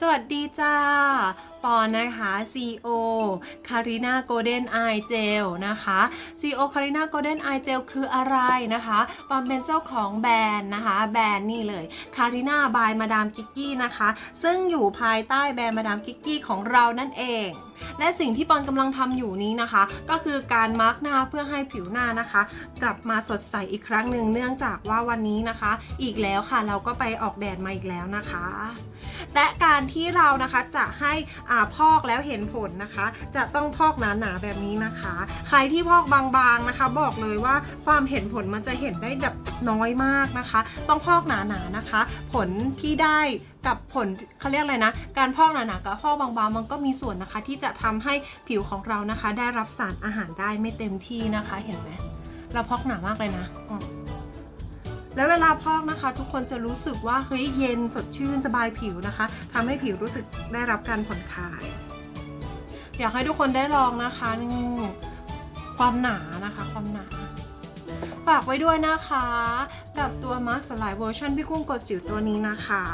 สวัสดีจ้า ปอนนะคะ CEO Carina Golden Eye Gel นะคะ CEO Carina Golden Eye Gel คืออะไรนะคะ ปอนเป็นเจ้าของแบรนด์นะคะ แบรนด์นี่เลย Carina by Madame Kiki นะคะ ซึ่งอยู่ภายใต้แบรนด์ Madame Kiki ของเรานั่นเอง และสิ่งที่ปอนกำลังทำอยู่นี้นะคะ ก็คือการมาร์กหน้าเพื่อให้ผิวหน้านะคะ กลับมาสดใสอีกครั้งหนึ่งเนื่องจากว่าวันนี้นะคะ อีกแล้วค่ะเราก็ไปออกแดดมาอีกแล้วนะคะ และการที่เรานะคะจะให้อาพอกแล้วเห็นผลนะคะ จะต้องพอกหนาๆแบบนี้นะคะ ใครที่พอกบางๆนะคะ บอกเลยว่าความเห็นผลมันจะเห็นได้แบบน้อยมากนะคะ ต้องพอกหนาๆนะคะ ผลที่ได้กับผลเขาเรียกอะไรนะ การพอกหนาๆกับพอกบางๆมันก็มีส่วนนะคะ ที่จะทำให้ผิวของเรานะคะ ได้รับสารอาหารได้ไม่เต็มที่นะคะเห็นไหมเราพอกหนามากเลยนะอืม แล้วเวลาพอกนะคะ ทุกคนจะรู้สึกว่าเฮ้ยเย็นสดชื่นสบายผิวนะคะทำให้ผิวรู้สึกได้รับการผ่อนคลาย อยากให้ทุกคนได้ลองนะคะนี่ความหนานะคะ ความหนา ฝากไว้ด้วยนะคะ กับตัวมาร์คสลายเวอร์ชันพี่กุ้งกดสิวตัวนี้นะคะ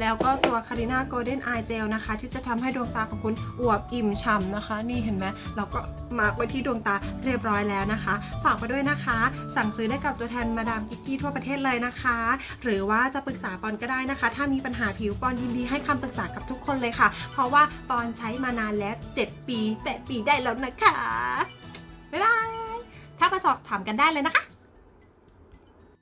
แล้วก็ตัวคาริน่าโกลเด้นอายเจลนะคะ ที่จะทำให้ดวงตาของคุณอวบอิ่มฉ่ำนะคะ นี่เห็นไหมเราก็มาร์กไว้ที่ดวงตาเรียบร้อยแล้วนะคะ ฝากไว้ด้วยนะคะ สั่งซื้อได้กับตัวแทนมาดามกิกกี้ทั่วประเทศเลยนะคะ หรือว่าจะปรึกษาปอนก็ได้นะคะ ถ้ามีปัญหาผิวปอนยินดีให้คำปรึกษากับทุกคนเลยค่ะ เพราะว่าปอนใช้มานานแล้ว 7 ปีแต่ปีได้แล้วนะคะบ๊ายบายถ้ามาสอบถามกันได้เลยนะคะ